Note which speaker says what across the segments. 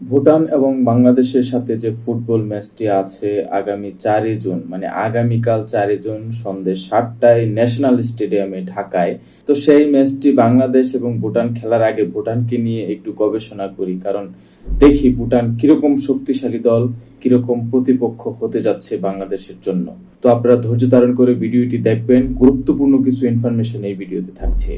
Speaker 1: ভুটান এবং বাংলাদেশের সাথে যে ফুটবল ম্যাচটি আছে আগামী চারই জুন মানে আগামীকাল চারই জুন সন্ধ্যে সাতটায় ন্যাশনাল স্টেডিয়ামে ঢাকায়। তো সেই ম্যাচটি বাংলাদেশ এবং ভুটান খেলার আগে ভুটানকে নিয়ে একটু গবেষণা করি, কারণ দেখি ভুটান কীরকম শক্তিশালী দল, কীরকম প্রতিপক্ষ হতে যাচ্ছে বাংলাদেশের জন্য। তো আপনারা ধৈর্য ধারণ করে ভিডিওটি দেখবেন, গুরুত্বপূর্ণ কিছু ইনফরমেশন এই ভিডিওতে থাকছে।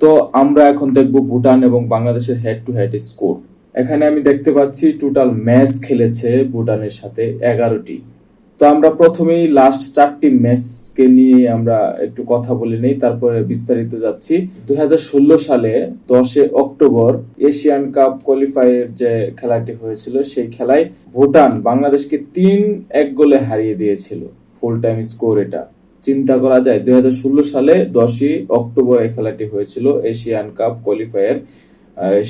Speaker 1: তো আমরা এখন দেখব ভুটান এবং বাংলাদেশের হেড টু হেড স্কোর এখানে আমি দেখতে পাচ্ছি টোটাল ম্যাচ খেলেছে ভুটানের সাথে এগারোটি। তো আমরা প্রথমেই লাস্ট চারটি ম্যাচকে নিয়ে আমরা একটু কথা বলে নেই, তারপরে বিস্তারিত যাচ্ছি। দুই সালে দশে অক্টোবর এশিয়ান কাপ কোয়ালিফায়ার যে খেলাটি হয়েছিল, সেই খেলায় ভুটান বাংলাদেশকে তিন এক গোলে হারিয়ে দিয়েছিল ফুল টাইম স্কোর এটা। চিন্তা করা যায়, দুই হাজার ষোলো সালে দশই অক্টোবর এই খেলাটি হয়েছিল এশিয়ান কাপ কোয়ালিফায়ার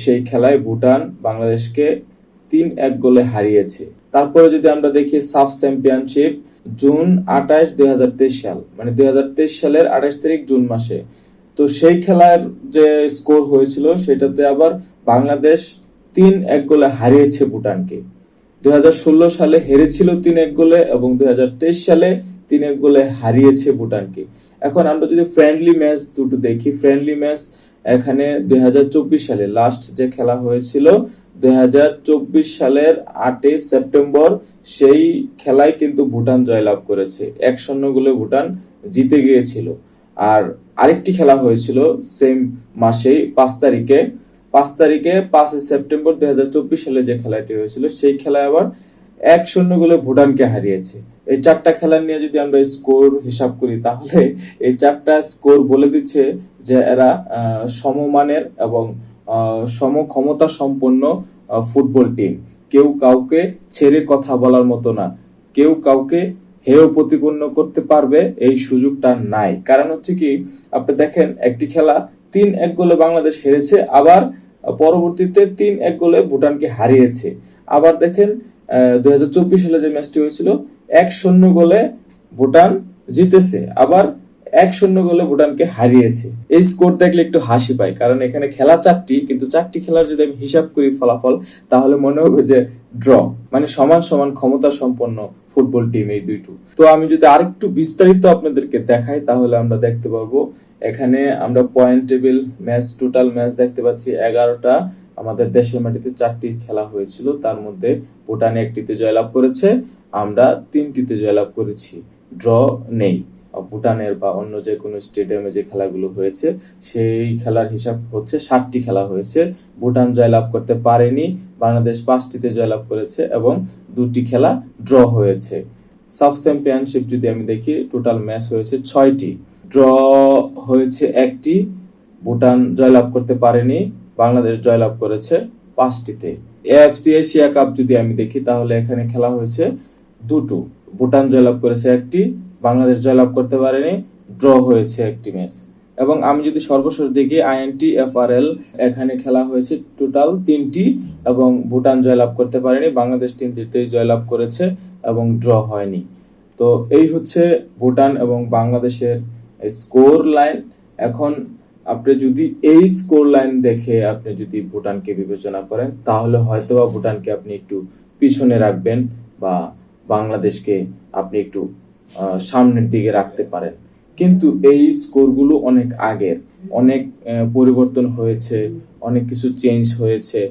Speaker 1: সেই খেলায় ভুটান বাংলাদেশকে তিন এক গোলে হারিয়েছে। তারপরে যদি আমরা দেখি সাফ চ্যাম্পিয়নশিপ, জুন আঠাশ দুই সাল মানে দুই সালের আঠাশ তারিখ জুন মাসে। তো সেই খেলার যে স্কোর হয়েছিল, সেটাতে আবার বাংলাদেশ তিন এক গোলে হারিয়েছে ভুটানকে। দুই হাজার ষোলো সালে হেরেছিল তিন এক গোলে এবং দুই হাজার তেইশ সালে তিন এক গোলে হারিয়েছে ভুটানকে। এখন আমরা যদি ফ্রেন্ডলি ম্যাচ দুটো দেখি ফ্রেন্ডলি ম্যাচ এখানে দুই হাজার চব্বিশ সালে লাস্ট যে খেলা হয়েছিল, দুই হাজার চব্বিশ সালের আটই সেপ্টেম্বর সেই খেলায় কিন্তু ভুটান জয়লাভ করেছে। এক শূন্য গোলে ভুটান জিতে গিয়েছিল। আর আরেকটি খেলা হয়েছিল সেম মাসেই, পাঁচ তারিখে। পাঁচ তারিখে পাঁচই সেপ্টেম্বর দুই হাজার চব্বিশ সালে যে খেলাটি হয়েছিল, সেই খেলায় আবার এক শূন্য গোলে ভুটানকে হারিয়েছে। এই চারটা খেলা নিয়ে যদি আমরা স্কোর হিসাব করি তাহলে এই চারটা স্কোর বলে দিচ্ছে যে এরা সমমানের এবং আহ, সম ক্ষমতা সম্পন্ন ফুটবল টিম কেউ কাউকে ছেড়ে কথা বলার মতো না। কেউ কাউকে হেয় প্রতিপন্ন করতে পারবে এই সুযোগটা নাই। কারণ হচ্ছে কি আপনি দেখেন একটি খেলা তিন এক গোলে বাংলাদেশ হেরেছে আবার পরবর্তীতে তিন এক গোলে ভুটানকে হারিয়েছে। আবার দেখেন সালে যে ম্যাচটি হয়েছিল, এক শূন্য গোলে ভুটান জিতেছে। আবার এক শূন্য গোলে ভুটানকে হারিয়েছে। এই স্কোর দেখলে একটু হাসি পায়, কারণ এখানে খেলা চারটি, কিন্তু চারটি খেলার যদি আমি হিসাব করি ফলাফল, তাহলে মনে হবে যে ড্র মানে সমান সমান ক্ষমতা সম্পন্ন ফুটবল টিম এই দুইটু। তো আমি যদি আরেকটু বিস্তারিত আপনাদেরকে দেখাই, তাহলে আমরা দেখতে পারব। এখানে আমরা point table match total match দেখতে পাচ্ছি এগারোটা। আমাদের দেশের মাটিতে চারটি খেলা হয়েছিল, তার মধ্যে ভুটান একটিতে জয়লাভ করেছে, আমরা তিনটিতে জয়লাভ করেছি, ড্র নেই। ভুটানের বা অন্য যে কোনো স্টেডিয়ামে যে খেলাগুলো হয়েছে, সেই খেলার হিসাব হচ্ছে ষাটটি খেলা হয়েছে, ভুটান জয়লাভ করতে পারেনি, বাংলাদেশ পাঁচটিতে জয়লাভ করেছে এবং দুটি খেলা ড্র হয়েছে। সাব চ্যাম্পিয়নশিপ যদি আমি দেখি, টোটাল ম্যাচ হয়েছে ছয়টি, ড্র হয়েছে একটি, ভুটান জয়লাভ করতে পারেনি বাংলাদেশ জয়লাভ করেছে পাঁচটিতে। এএফসি এশিয়া কাপ যদি আমি দেখি, তাহলে এখানে খেলা হয়েছে দুটো। ভুটান জয়লাভ করেছে একটি, বাংলাদেশ জয়লাভ করতে পারেনি, ড্র হয়েছে একটি ম্যাচ। এবং আমি যদি সর্বশেষ দেখি আইএনটি এফআরএল এখানে খেলা হয়েছে টোটাল তিনটি, এবং ভুটান জয়লাভ করতে পারেনি, বাংলাদেশ তিনটিতেই জয়লাভ করেছে, এবং ড্র হয়নি। তো এই হচ্ছে ভুটান এবং বাংলাদেশের স্কোর লাইন এখন আপনি যদি এই স্কোর লাইন দেখে আপনি যদি ভুটানকে বিবেচনা করেন, তাহলে হয়তোবা ভুটানকে আপনি একটু পিছনে রাখবেন বা বাংলাদেশকে আপনি একটু সামনের দিকে রাখতে পারেন। কিন্তু এই স্কোরগুলো অনেক আগের, অনেক পরিবর্তন হয়েছে, অনেক কিছু চেঞ্জ হয়েছে।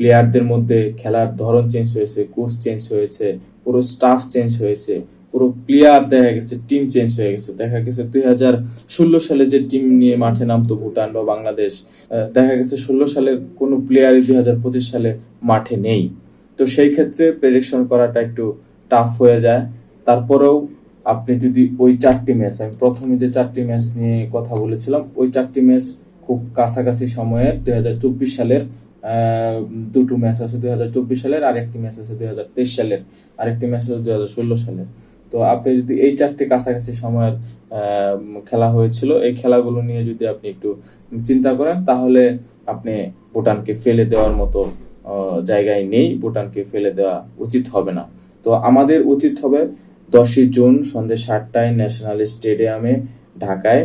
Speaker 1: প্লেয়ারদের মধ্যে খেলার ধরন চেঞ্জ হয়েছে কোচ চেঞ্জ হয়েছে, পুরো স্টাফ চেঞ্জ হয়েছে। পুরো প্লেয়ার দেখা গেছে টিম চেঞ্জ হয়ে গেছে। দেখা গেছে দুই হাজার ষোলো সালে যে টিম নিয়ে মাঠে নামতো ভুটান বা বাংলাদেশ দেখা গেছে ষোলো সালের কোনো প্লেয়ারই দুই হাজার পঁচিশ সালে মাঠে নেই। তো সেই ক্ষেত্রে প্রেডিকশন করাটা একটু টাফ হয়ে যায়। তারপরেও আপনি যদি ওই চারটি ম্যাচ আমি প্রথমে যে চারটি ম্যাচ নিয়ে কথা বলেছিলাম, ওই চারটি ম্যাচ খুব কাছাকাছি সময়ে দুই হাজার চব্বিশ সালের দুটো ম্যাচ আছে দুই হাজার চব্বিশ সালের, আরেকটি ম্যাচ আছে দুই হাজার তেইশ সালের, আরেকটি ম্যাচ আছে দুই হাজার ষোলো সালের। তো আপনি যদি এই চারটি কাছাকাছি সময়ের খেলা হয়েছিল, এই খেলাগুলো নিয়ে যদি আপনি একটু চিন্তা করেন, তাহলে আপনি ভুটানকে ফেলে দেওয়ার মতো জায়গায় নেই। ভুটানকে ফেলে দেওয়া উচিত হবে না। তো আমাদের উচিত হবে দশই জুন সন্ধ্যে সাতটায় ন্যাশনাল স্টেডিয়ামে ঢাকায়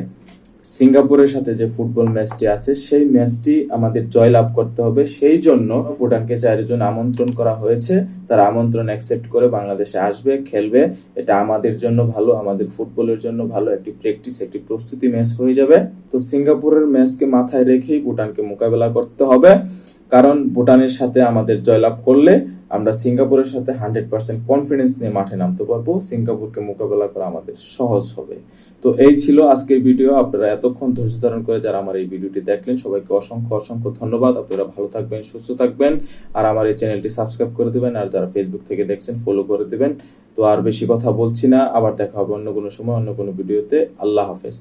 Speaker 1: সিঙ্গাপুরের সাথে যে ফুটবল ম্যাচটি আছে, সেই ম্যাচটি আমাদের জয়লাভ করতে হবে। সেই জন্য ভুটানকে চারজন আমন্ত্রণ করা হয়েছে। তারা আমন্ত্রণ অ্যাকসেপ্ট করে বাংলাদেশে আসবে, খেলবে। এটা আমাদের জন্য ভালো, আমাদের ফুটবলের জন্য ভালো। একটি প্র্যাকটিস একটি প্রস্তুতি ম্যাচ হয়ে যাবে। তো সিঙ্গাপুরের ম্যাচকে মাথায় রেখেই ভুটানকে মোকাবেলা করতে হবে। কারণ ভুটানের সাথে আমাদের জয়লাভ করলে আমরা সিঙ্গাপুরের সাথে হান্ড্রেড পার্সেন্ট কনফিডেন্স নিয়ে মাঠে নামতে পারব। সিঙ্গাপুরকে মোকাবেলা করা আমাদের সহজ হবে। তো এই ছিল আজকের ভিডিও আপনারা এতক্ষণ ধৈর্য ধারণ করে যারা আমার এই ভিডিওটি দেখলেন, সবাইকে অসংখ্য অসংখ্য ধন্যবাদ। আপনারা ভালো থাকবেন, সুস্থ থাকবেন। আর আমার এই চ্যানেলটি সাবস্ক্রাইব করে দেবেন। আর যারা ফেসবুক থেকে দেখছেন ফলো করে দেবেন। তো আর বেশি কথা বলছি না। আবার দেখা হবে অন্য কোনো সময়, অন্য কোনো ভিডিওতে আল্লাহ হাফেজ।